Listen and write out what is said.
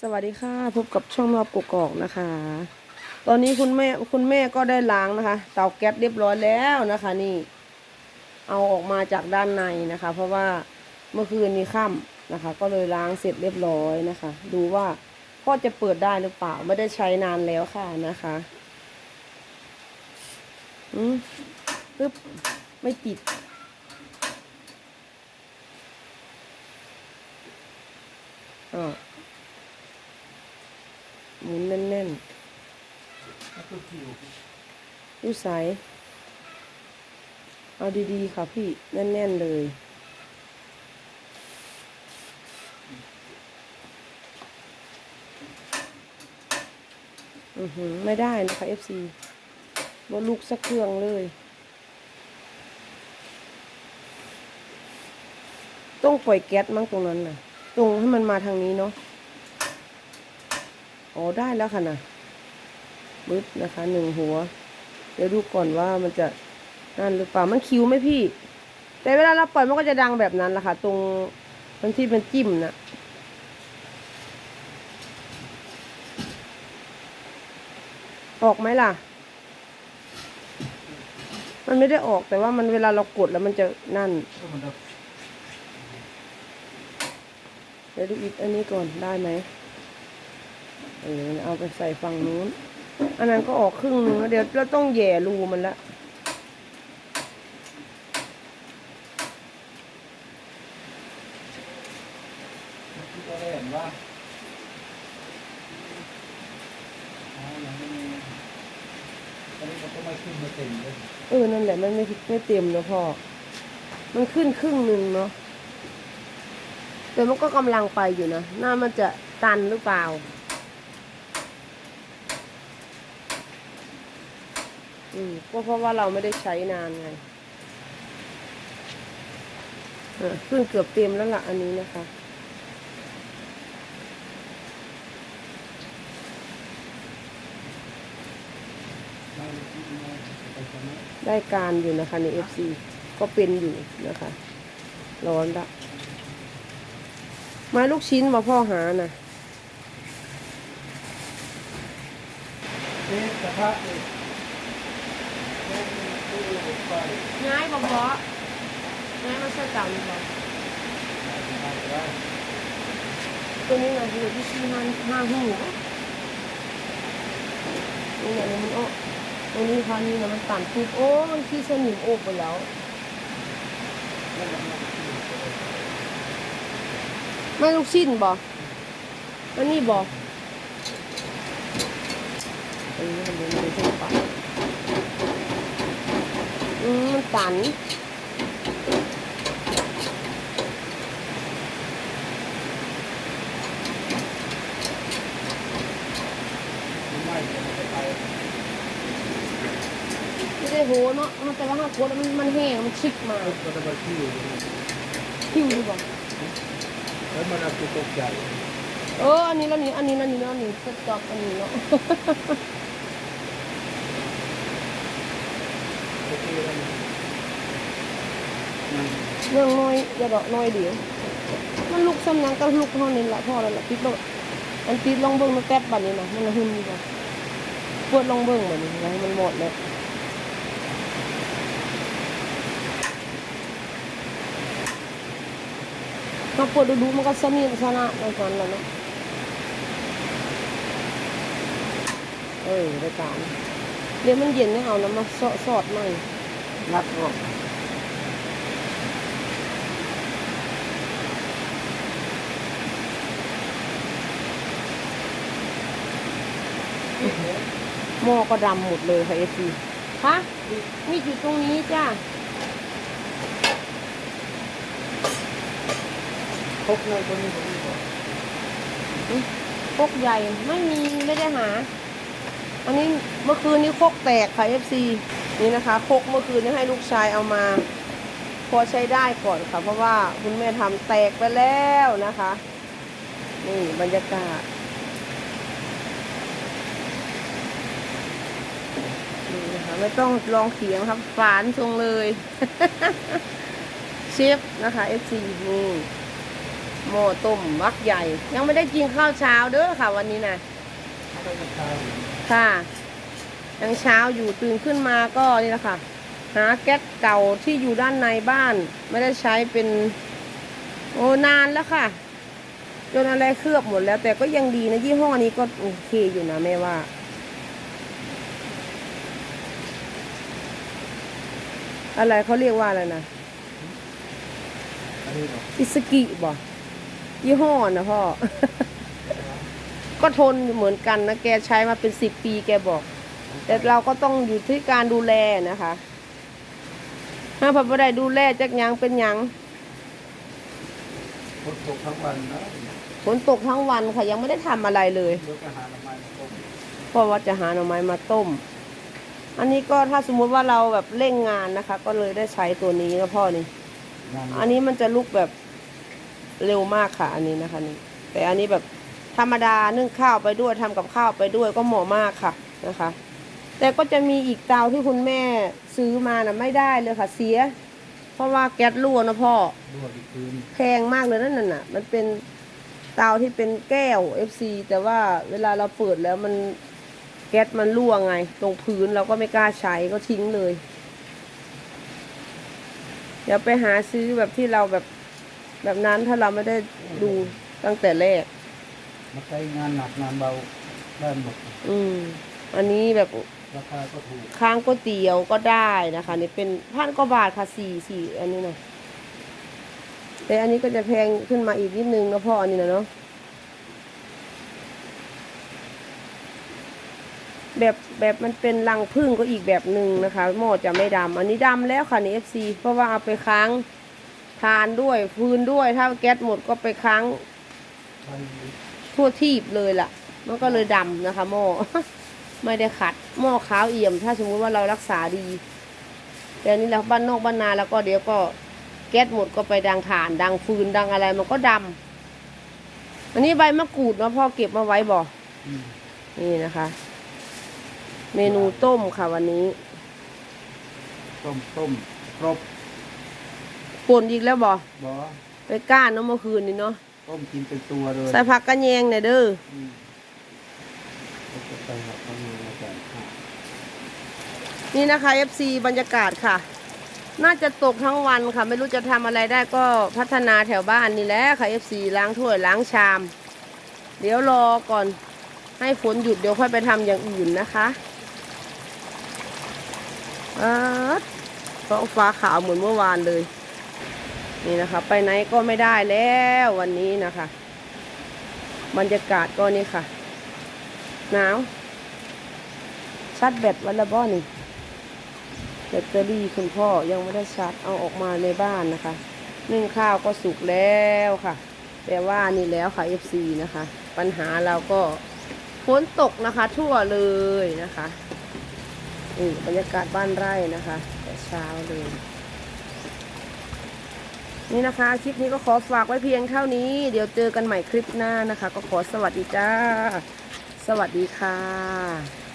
สวัสดีค่ะพบกับช่องรอบกกอกนะคะ ตอนนี้คุณแม่คุณแม่ก็ได้ล้างนะคะ เตาแก๊สเรียบร้อยแล้วนะคะ นี่ เอาออกมาจากด้านในนะคะ เพราะว่าเมื่อคืนนี้ค่ำนะคะ ก็เลยล้างเสร็จเรียบร้อยนะคะ ดูว่าพ่อจะเปิดได้หรือเปล่าไม่ได้ใช้นานแล้วค่ะนะคะอืมปึ๊บไม่ติดอ่า หมุนแน่นๆดูใสายเอาดีๆค่ะพี่แน่นๆเลยอือหือไม่ได้นะคะ FC ว่าลูกสักเครื่องเลย ต้องปล่อยแก๊สมั้งตรงนั้นน่ะ ตรงให้มันมาทางนี้เนาะ อ๋อได้แล้วค่ะนะบึ๊บนะคะหนึ่งหัว เดี๋ยวดูก่อนว่ามันจะนั่นหรือเปล่ามันคิวไหมพี่ แต่เวลาเราปล่อยมันก็จะดังแบบนั้นแหละค่ะ ตรงมันที่มันจิ้มนะออกไหมล่ะ มันไม่ได้ออกแต่ว่ามันเวลาเรากดแล้วมันจะนั่น เดี๋ยวดูอีกอันนี้ก่อนได้ไหม เออเอาไปใส่ฝั่งนู้น อันนั้นก็ออกครึ่งหนึงแล้วเดี๋ยวเราต้องแหย่รูมันละที่ก็ได้เห็นว่าอ๋อยังไม่มีตอนนี้มันก็ไม่ขึ้นมาเต็มเลยเออ นั่นแหละ มันไม่ไม่เต็มนะพ่อ มันขึ้นครึ่งหนึ่งเนาะ แต่มันก็กำลังไปอยู่นะ หน้ามันจะตันหรือเปล่า อืมก็เพราะว่าเราไม่ได้ใช้นานไงเออขึ้นเกือบเต็มแล้วล่ะอันนี้นะคะ ได้การอยู่นะคะใน FC ก็เป็นอยู่นะคะ ร้อนละไม้ลูกชิ้นมาพ่อหานะเอ๊ะกระทะนี่แค่ตู้ไฟ ง่ายบอบง่ายมาเชื่อจังบอกได้ตัวนี้นะอยู่ที่ที่ห้าห้าหูนี่เนี่ยมันโอ้ตรงนี้ค่ะนี่นะมันตันปุ๊บโอ้ มันขี้สนิมโอบไปแล้วไม่ลูกชิ้นบอกแล้วนี่บอกอันนี้มันเป็นทั่วไปอืมมัน ตันไม่เดี๋ยวมันจะไปไม่ได้โหเนาะมันแต่ว่าห้าโคตรมันมันแห้งมันชิกมาก็จะมาที่อยู่คิวดีบอกแล้วมันเอาตัวตกใหญ่เอออันนี้แล้วนี่อันนี้แล้วนี่แล้วนี่สต็อกอันนี้เนาะ โอ เรื่องน้อยอย่าดอกน้อยเดียว มันลุกซ้ำนังก็ลุกเท่านี้ละพ่อแล้วละติดลงอันติดลองเบิ้งมาแก๊บบัดนี้นะมันละหุ่นดีกว่าปวดลองเบิ้งบัดนี้แล้วมันหมดแล้วมาปวดดูๆมันก็สนิทชนะในตอนแล้วเนาะเออรายการเดี๋ยวมันเย็นให้เอาน้ำมาสอดสอดหน่อย งัดออกหม้อก็ดำหมดเลยค่ะเอซีฮะมีดอยู่ตรงนี้จ้าพกเลยตัวนี้ตัวนี้ก่อนครกใหญ่ไม่มีไม่ได้หา อันนี้เมื่อคืนนี้ครกแตกค่ะเอฟซี นี่นะคะคกเมื่อคืนนี้ให้ลูกชายเอามา พอใช้ได้ก่อนค่ะ เพราะว่าคุณแม่ทำแตกไปแล้วนะคะ นี่บรรยากาศนี่นะคะไม่ต้องลองเขียงครับฝานทรงเลยเชฟนะคะ FC นี่หม้อต้มวักใหญ่ ยังไม่ได้กินข้าวเช้าเด้อค่ะ วันนี้นะเขาก็จะตาค่ะ ยังเช้าอยู่ตื่นขึ้นมาก็นี่แหละค่ะ หาแก๊สเก่าที่อยู่ด้านในบ้าน ไม่ได้ใช้เป็นโอ้นานแล้วค่ะ จนอะไรเคลือบหมดแล้ว แต่ก็ยังดีนะยี่ห้อนี้ก็โอเคอยู่นะแม่ว่าอะไรเขาเรียกว่าอะไรนะอิสกิบ่ยี่ห้อนะพ่อ ก็ทนเหมือนกันนะ แกใช้มาเป็นสิบปีแกบอก แต่เราก็ต้องอยู่ที่การดูแลนะคะถ้าพอไม่ได้ดูแลจักหยังเป็นหยังฝนตกทั้งวันนะฝนตกทั้งวันค่ะยังไม่ได้ทำอะไรเลยเดี๋ยวจะหาน้ำมันต้มเพราะว่าจะหาหน่อไม้มาต้ม อันนี้ก็ถ้าสมมุติว่าเราแบบเร่งงานนะคะ ก็เลยได้ใช้ตัวนี้นะพ่อนี่ งานอันนี้มันจะลุกแบบเร็วมากค่ะ อันนี้นะคะนี่ แต่อันนี้แบบธรรมดานึ่งข้าวไปด้วยทำกับข้าวไปด้วยก็เหมาะมากค่ะนะคะ แต่ก็จะมีอีกเตาที่คุณแม่ซื้อมานะไม่ได้เลยค่ะเสีย เพราะว่าแก๊สรั่วนะพ่อรั่วอีกคืนแพงมากเลยนั่นน่ะ มันเป็นเตาที่เป็นแก้ว FC แต่ว่าเวลาเราเปิดแล้วมันแก๊สมันรั่วไง ตรงพื้นเราก็ไม่กล้าใช้ก็ทิ้งเลย เดี๋ยวไปหาซื้อแบบที่เราแบบแบบนั้นถ้าเราไม่ได้ดูตั้งแต่แรกมาใช้งานหนักงานเบาได้หมด อืม อันนี้แบบ ราคาก็ถูกค้างก๋วยเตี๋ยวก็ได้นะคะ นี่เป็นพันกว่าบาทค่ะสี่สี่อันนี้นะแต่อันนี้ก็จะแพงขึ้นมาอีกนิดนึงนะพ่ออันนี้นะเนาะแบบแบบมันเป็นรังพึ่งก็อีกแบบหนึ่งนะคะ หม้อจะไม่ดำอันนี้ดำแล้วค่ะนี่เอฟซีเพราะว่าเอาไปค้างทานด้วยพื้นด้วยถ้าแก๊สหมดก็ไปค้างใช้ทั่วทีบเลยล่ะ มันก็เลยดำนะคะหม้อ ไม่ได้ขัดหม้อขาวเอี่ยม ถ้าสมมุติว่าเรารักษาดี แต่อันนี้เราบ้านนอกบ้านนาแล้วก็เดี๋ยวก็แก๊สหมดก็ไปดังถ่าน ดังฟืนดังอะไรมันก็ดำอันนี้ใบมะกรูดเนาะพ่อเก็บมาไว้บ่อืมนี่นะคะ เมนูต้มค่ะวันนี้ ต้มต้มครบป่นอีกแล้วบ่บอไปก้านเนาะเมื่อคืนนี้เนาะต้มกินเป็นตัวเลยใส่ผักกระแยงเนี่ยเด้อ อืมแล้วก็ใส่หักข้างในแล้วกันอะนี่นะคะ FC บรรยากาศค่ะ น่าจะตกทั้งวันค่ะ ไม่รู้จะทำอะไรได้ก็พัฒนาแถวบ้านนี่แหละค่ะ FC ล้างถ้วยล้างชาม เดี๋ยวรอก่อนให้ฝนหยุดเดี๋ยวค่อยไปทำอย่างอื่นนะคะอาท้องฟ้าขาวเหมือนเมื่อวานเลย นี่นะคะ ไปไหนก็ไม่ได้แล้ววันนี้นะคะ บรรยากาศก็นี่ค่ะ หนาว ชัดแบตวันละบ้อนี่แบตเตอรี่คุณพ่อยังไม่ได้ชาร์จเอาออกมาในบ้านนะคะนึ่งข้าวก็สุกแล้วค่ะ แต่ว่านี่แล้วค่ะ FC นะคะ ปัญหาเราก็ฝนตกนะคะ ทั่วเลยนะคะนี่บรรยากาศบ้านไร่นะคะ แต่เช้าเลยนี่นะคะ คลิปนี้ก็ขอฝากไว้เพียงเท่านี้ เดี๋ยวเจอกันใหม่คลิปหน้านะคะ ก็ขอสวัสดีจ้า สวัสดีค่ะ